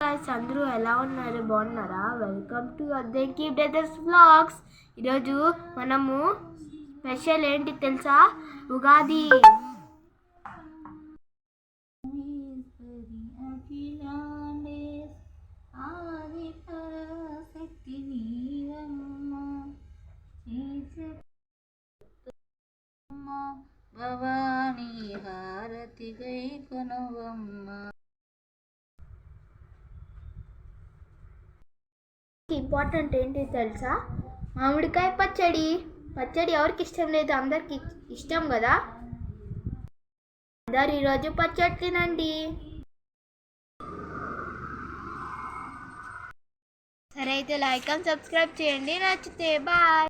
guys, అందరూ ఎలా ఉన్నారు? బాగున్నారా? వెల్కమ్ టు అద్దెకి బ్రదర్స్ బ్లాగ్స్ ఈరోజు మనము స్పెషల్ ఏంటి తెలుసా? ఉగాది. భవానీ హారతి గై కొనవమ్మ. ఇంపార్టెంట్ ఏంటి తెలుసా? మామిడికాయ పచ్చడి. పచ్చడి ఎవరికి ఇష్టం లేదు అందరికి ఇష్టం కదా? అందరు ఈరోజు పచ్చడి తినండి. సరే అయితే లైక్ అండ్ సబ్స్క్రైబ్ చేయండి. నచ్చితే బాయ్.